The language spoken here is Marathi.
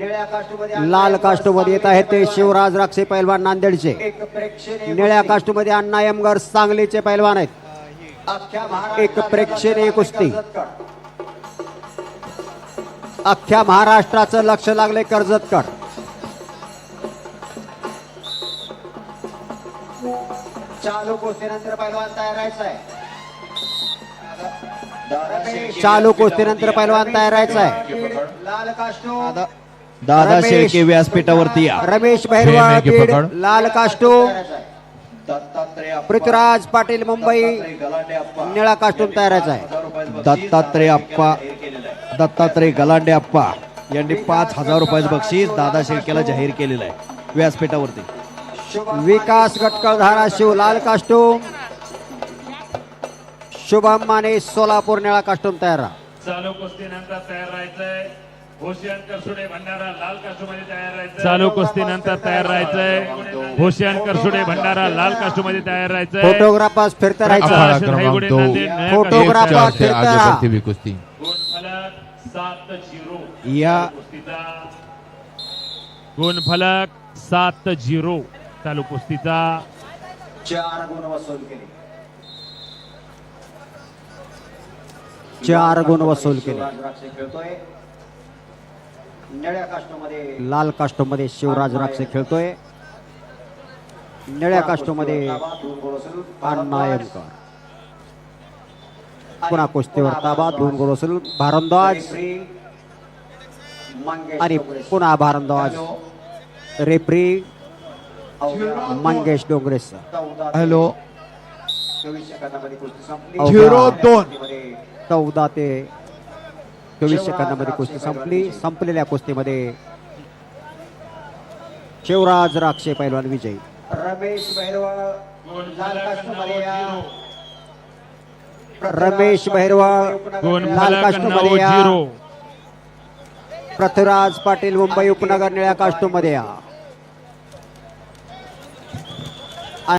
लाल काष्टमध्ये येत आहेत ते शिवराज राक्षे पैलवान नांदेडचे. निळ्या काष्टमध्ये अण्णा यमगर सांगलीचे पैलवान आहेत. एक प्रेक्षणीय कुस्ती. महाराष्ट्राचं अख्ख्या महाराष्ट्राचं लक्ष लागले कर्जतकड चालू कुस्तीनंतर पैलवान तयार राहायचा आहे चालू कुस्तीनंतर पैलवान तयार राहायचा आहे लाल काष्टो दादा शेळके व्यासपीठावरती या. रमेश बीड. लाल अप्पा. पृथ्वीराज पाटील मुंबई. निळा काष्टूम तयार राहायचा आहे दत्तात्रय आहे. दत्तात्रय गलांडे अप्पा. यांनी पाच हजार रुपयाचं बक्षीस दादा शेळकेला जाहीर केलेलं आहे. व्यासपीठावरती. विकास गटकळ धाराशिव लाल काष्टूम शुभम माने सोलापूर निळा काष्टूम तयार राहा. चालू कुस्तीनंतर तयार राहायचंय. करसुडे भंडारा लाल कास्टूमध्ये तयार राहायचं चालू कुस्तीनंतर तयार राहायचंय. भूषण करसुडे भंडारा लाल कास्टूमध्ये तयार राहायचंय. फोटोग्राफर्स फिरत राहायचं. अखाडा अशोक क्रमांक हायगुडे दो नांदेड, नया फोटोग्राफ एक चार से फिरता. आगे रहा. बढ़ती हुई कुश्ती गुण फलक सात झिरो. या. कुस्तीचा. गुणफलक सात झिरो. चालू कुस्तीचा. चार गुण वसूल केले. चार गुण वसूल केले. निळ्या काष्टमध्ये लाल काष्टोमध्ये शिवराज राक्षे खेळतोय. निळ्या काष्टोमध्ये दोन गोल वसूल. अण्णा यमकर पुन्हा कुस्तीवर ताबा दोन गोल रेफरी मंगेश आणि. पुन्हा Bharadwaj hello. Referee Mangesh Dongre hello. दोन. चौदा ते चोवीस सेकंदामध्ये कुस्ती संपली. संपलेल्या कुस्तीमध्ये शिवराज राक्षे पैलवान विजयी. रमेश भैरवळ लाल काष्टमध्ये या रमेश झिरो पृथ्वीराज पाटील मुंबई उपनगर निळ्या काष्टूमध्ये या